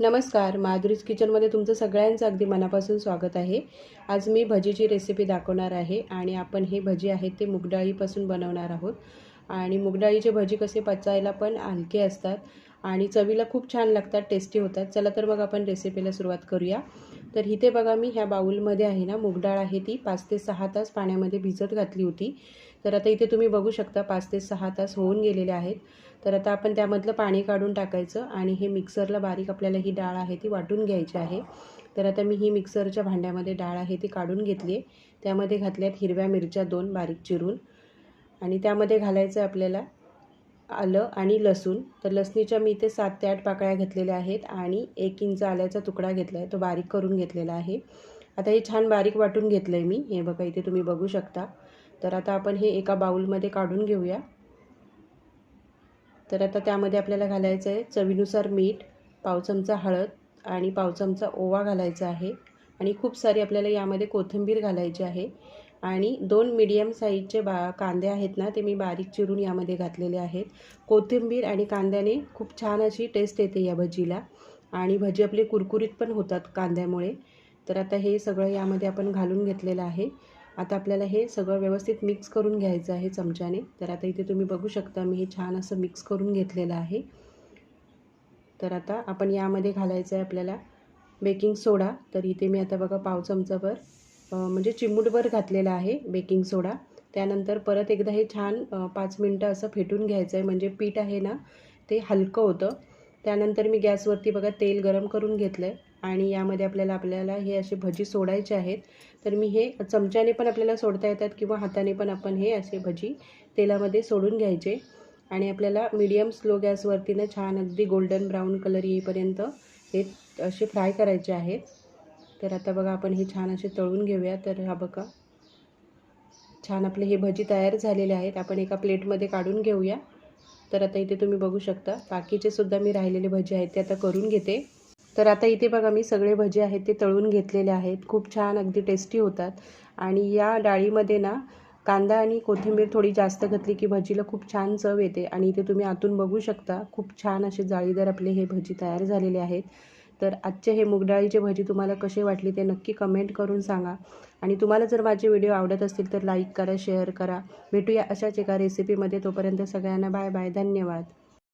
नमस्कार माधुरीज किचनमध्ये तुमचं सगळ्यांचं अगदी मनापासून स्वागत आहे. आज मी भजीची रेसिपी दाखवणार आहे आणि आपण हे भजी आहेत ते मुगडाळीपासून बनवणार आहोत. आणि मुगडाळीचे भजी कसे पचायला पण हलके असतात आणि चवीला खूप छान लागतात टेस्टी होतात. चला तर मग आपण रेसिपीला सुरुवात करूया. तर इथे बघा मी ह्या बाऊलमध्ये आहे ना मुगडाळ आहे ती. पाच ते सहा तास पाण्यामध्ये भिजत घातली होती. तर आता इथे तुम्ही बघू शकता पाच ते सहा तास होऊन गेलेले आहेत. तर आता आपण त्यामधलं पाणी काढून टाकायचं आणि हे मिक्सरला बारीक आपल्याला ही डाळ आहे ती वाटून घ्यायची आहे. तर आता मी ही मिक्सरच्या भांड्यामध्ये डाळ आहे ती काढून घेतली आहे. त्यामध्ये घातल्यात हिरव्या मिरच्या दोन बारीक चिरून. आणि त्यामध्ये घालायचं आपल्याला आलं आणि लसूण. तर लसणीच्या मी इथे सात ते आठ पाकळ्या घेतलेल्या आहेत आणि एक इंच आल्याचा तुकडा घेतला आहे तो बारीक करून घेतलेला आहे. आता हे छान बारीक वाटून घेतलं आहे मी. हे बघा इथे तुम्ही बघू शकता. तर आता आपण हे एका बाऊलमध्ये काढून घेऊया. तर आता त्यामध्ये आपल्याला घालायचं आहे चवीनुसार मीठ पाव चमचा हळद आणि पाव चमचा ओवा घालायचा आहे. आणि खूप सारी आपल्याला यामध्ये कोथिंबीर घालायची आहे. आणि दोन मीडियम साईजचे बा कांदे आहेत ना ते मी बारीक चिरून यामध्ये घातलेले आहेत. कोथिंबीर आणि कांद्याने खूप छान अशी टेस्ट येते या भजीला. आणि भजी आपली कुरकुरीत पण होतात कांद्यामुळे. तर आता हे सगळं यामध्ये आपण घालून घेतलेलं आहे. आता आपल्याला हे सगळं व्यवस्थित मिक्स करून घ्यायचं आहे चमच्याने. तर आता इथे तुम्ही बघू शकता मी हे छान असं मिक्स करून घेतलेलं आहे. तर आता आपण यामध्ये घालायचं आहे आपल्याला बेकिंग सोडा तर इथे मी आता बघा पाव चमचाभर म्हणजे चिमूटभर घातलेला आहे बेकिंग सोडा. त्यानंतर परत एकदा हे छान पाच मिनटं असं फेटून घ्यायचं आहे म्हणजे पीठ आहे ना ते हलकं होतं. त्यानंतर मी गॅसवरती बघा तेल गरम करून घेतलं आहे आणि यामध्ये आपल्याला आपल्याला हे असे भजी सोडायचे आहेत. तर मी हे चमच्याने पण आपल्याला सोडता येतात किंवा हाताने पण आपण हे असे भजी तेलामध्ये सोडून घ्यायचे. आणि आपल्याला मीडियम स्लो गॅसवरती ना छान अगदी गोल्डन ब्राऊन कलर येईपर्यंत हे असे फ्राय करायचे आहेत. तर आता बघा आपण हे छान असे तळून घेऊया. तर हा बघा छान आपले हे भजी तयार झालेले आहेत. आपण एका प्लेटमध्ये काढून घेऊया. तर आता इथे तुम्ही बघू शकता बाकीचे सुद्धा मी राहिलेले भजी आहेत ते आता करून घेते. तर आता इथे बघा मी सगळे भजे आहेत ते तळून घेतलेले आहेत. खूप छान अगदी टेस्टी होतात. आणि या डाळीमध्ये ना कांदा आणि कोथिंबीर थोडी जास्त घातली की भजीला खूप छान चव येते. आणि इथे तुम्ही आतून बघू शकता खूप छान असे जाळीदार आपले हे भजी तयार झालेले आहेत. तर आजचे हे मुगडाळीचे भजी तुम्हाला कसे वाटली ते नक्की कमेंट करून सांगा. आणि तुम्हाला जर माझे व्हिडिओ आवडत असतील तर लाईक करा शेअर करा. भेटूया अशाच एका रेसिपीमध्ये तोपर्यंत सगळ्यांना बाय बाय धन्यवाद.